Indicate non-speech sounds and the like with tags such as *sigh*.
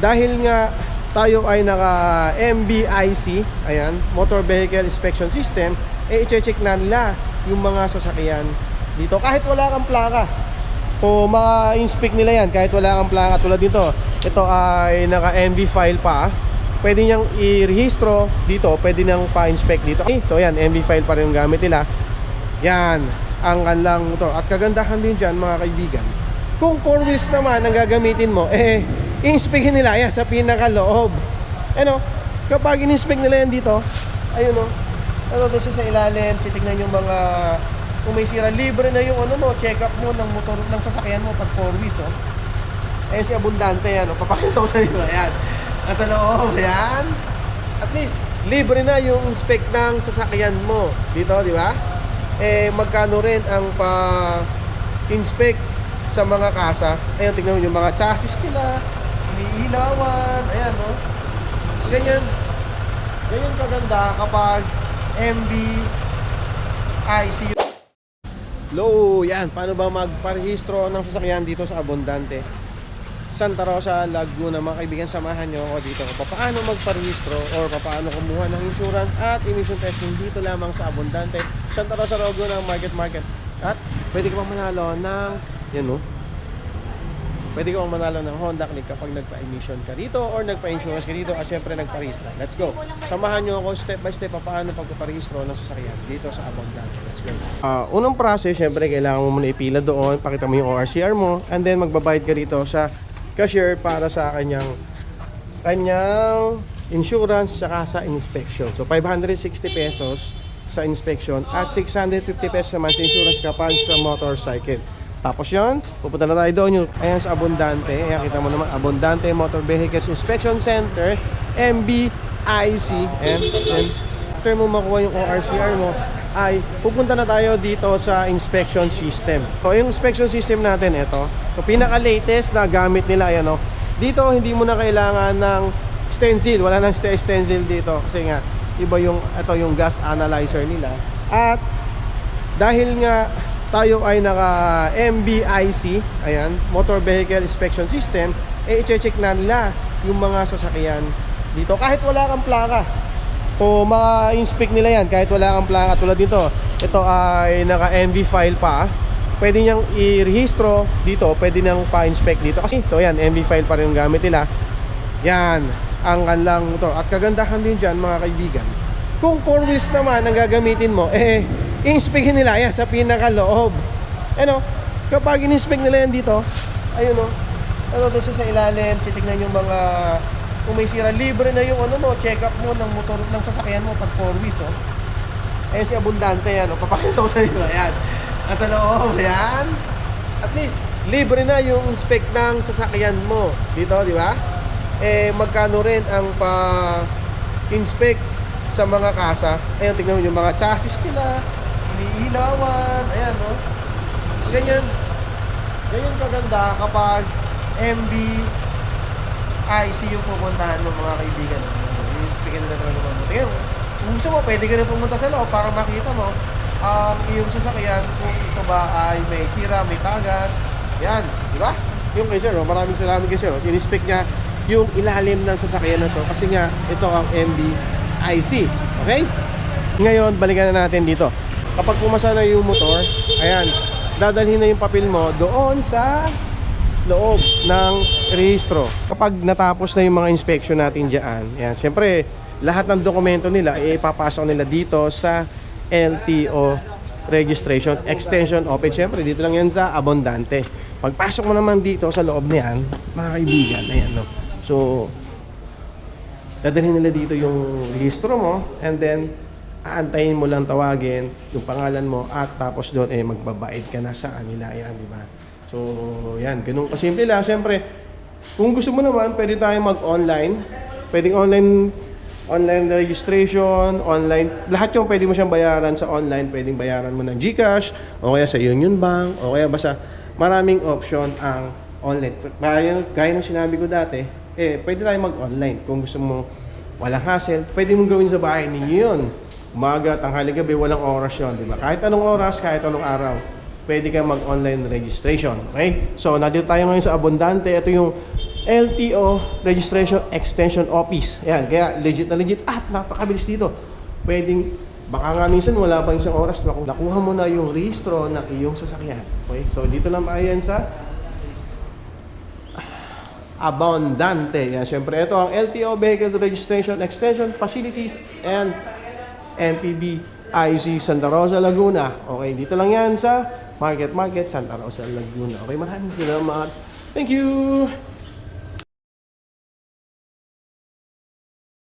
dahil nga tayo ay naka MBIC, ayan, Motor Vehicle Inspection System, eh i-check na nila yung mga sasakyan dito kahit wala kang plaka. O ma-inspect nila yan kahit wala kang plaka tulad dito. Ito ay naka MV file pa. Pwede niyang i-rehistro dito, pwede niyang pa-inspect dito. Okay, so yan, MV file pa rin yung gamit nila. Yan, ang kanilang motor. At kagandahan din dyan mga kaibigan. Kung four wheels naman ang gagamitin mo, eh, i-inspectin nila yan sa pinakaloob. Ano, kapag in-inspect nila yan dito, ayun o, ano doon siya sa ilalim, titignan yung mga, kung may sira, libre na yung ano mo, check up mo ng motor, ng sasakyan mo pag four wheels, oh. Eh, si Abundante yan, oh. papakita ko sa inyo, ayan. Nasa loob, ayan. At least, libre na yung inspect ng sasakyan mo. Dito, di ba? Eh, magkano rin ang pa-inspect sa mga kasa. Ayun, tignan mo yung mga chassis nila, iniilawan, ayan, no? Ganyan. Ganyan kaganda kapag MB ICU. Low, yan. Paano ba magparehistro ng sasakyan dito sa Abundante? Santa Rosa, Laguna, mga kaibigan, samahan nyo ako dito paano magparehistro or paano kumuha ng insurance at emission testing dito lamang sa Abundante, Santa Rosa, Laguna, Market Market. At pwede ka pang manalo ng, yan no, pwede ka pang manalo ng Honda Click kapag nagpa-emission ka dito or nagpa-insurance ka dito at syempre nagpa-register. Let's go. Samahan nyo ako step by step pa paano pagpaparehistro ng sasakyan dito sa Abundante. Let's go. Ah, unang process, syempre kailangan mo muna ipila doon, pakita mo yung ORCR mo and then magbabayad ka dito sa cashier para sa kanyang kanyang insurance tsaka sa inspection. So 560 pesos sa inspection at 650 pesos naman sa insurance kapag sa motorcycle. Tapos yon, pupunta na tayo doon yung ayan sa Abundante. Ayan, kita mo naman Abundante Motor Vehicles Inspection Center, MBIC. And then, after mo makuha yung ORCR mo, ay pupunta na tayo dito sa inspection system. So, yung inspection system natin, ito. So, pinaka-latest na gamit nila, yan o. Dito, hindi mo na kailangan ng stencil. Wala nang ste- stencil dito. Kasi nga, iba yung, ito yung gas analyzer nila. At, dahil nga tayo ay naka MBIC, ayan, Motor Vehicle Inspection System, eh i-check na nila yung mga sasakyan dito kahit wala kang plaka. O ma-inspect nila yan kahit wala kang plaka tulad nito. Ito ay naka MV file pa. Pwede niyang i-rehistro dito, pwede niyang pa-inspect dito. Kasi so yan, MV file pa rin yung gamit nila. Yan, ang kanilang motor. At kagandahan din dyan mga kaibigan. Kung four wheels naman ang gagamitin mo, *laughs* eh, i-inspectin nila yan sa pinakaloob. Ano, kapag in-inspect nila yan dito, ayun o, ano doon siya sa ilalim, titignan yung mga, kung may sira, libre na yung ano mo, check up mo ng motor, ng sasakyan mo pag four wheels, oh. Eh, si Abundante yan, oh, papakita ko sa inyo, ayan. Nasa loob, ayan. At least, libre na yung inspect ng sasakyan mo dito, di ba? Eh, magkano rin ang pa-inspect sa mga kasa. Ayun, tignan mo yung mga chassis nila, iniilawan, ayan, no? Ganyan. Ganyan kaganda kapag MB IC yung pupuntahan mo mga kaibigan. I-inspect nila talaga mga buti. Ngayon, Kung gusto mo, pwede ka rin pumunta sa loob para makita mo ang iyong sasakyan kung ito ba ay may sira, may tagas. Yan, di ba? Yung kay sir, maraming salamat kay sir. oh. In-inspect niya yung ilalim ng sasakyan na to kasi nga ito ang MB IC. Okay? Ngayon, balikan na natin dito. Kapag pumasa na yung motor, ayan, dadalhin na yung papel mo doon sa loob ng rehistro. Kapag natapos na yung mga inspection natin dyan, yan, siyempre, lahat ng dokumento nila, eh, ipapasok nila dito sa LTO registration extension open. Siyempre, dito lang yan sa Abundante. Pagpasok mo naman dito sa loob niyan, mga kaibigan, ayan, no. So, dadalhin nila dito yung registro mo and then aantayin mo lang tawagin yung pangalan mo at tapos doon eh magbabayad ka na sa kanila yan, di ba? So, yan, ganun kasimple lang. Siyempre, kung gusto mo naman, pwede tayo mag-online. Pwedeng online online registration, online, lahat yung pwede mo siyang bayaran sa online, pwedeng bayaran mo ng GCash, o kaya sa Union Bank, o kaya basta maraming option ang online. Gaya, gaya ng sinabi ko dati, eh, pwede tayo mag-online. Kung gusto mo walang hassle, pwede mong gawin sa bahay ninyo yun. Umaga, tanghali, gabi, walang oras yun, di ba? Kahit anong oras, kahit anong araw, pwede kang mag-online registration. Okay? So, nandito tayo ngayon sa Abundante. Ito yung LTO Registration Extension Office. Ayan, kaya legit na legit at napakabilis dito. Pwedeng, baka nga minsan wala pa isang oras, naku- nakuha mo na yung registro ng iyong sasakyan. Okay, so dito lang tayo yan sa Abundante. Yan, syempre ito ang LTO Vehicle Registration Extension Facilities and MPB IC Santa Rosa, Laguna. Okay, dito lang yan sa Market Market Santa Rosa, Laguna. Okay, maraming salamat. Thank you!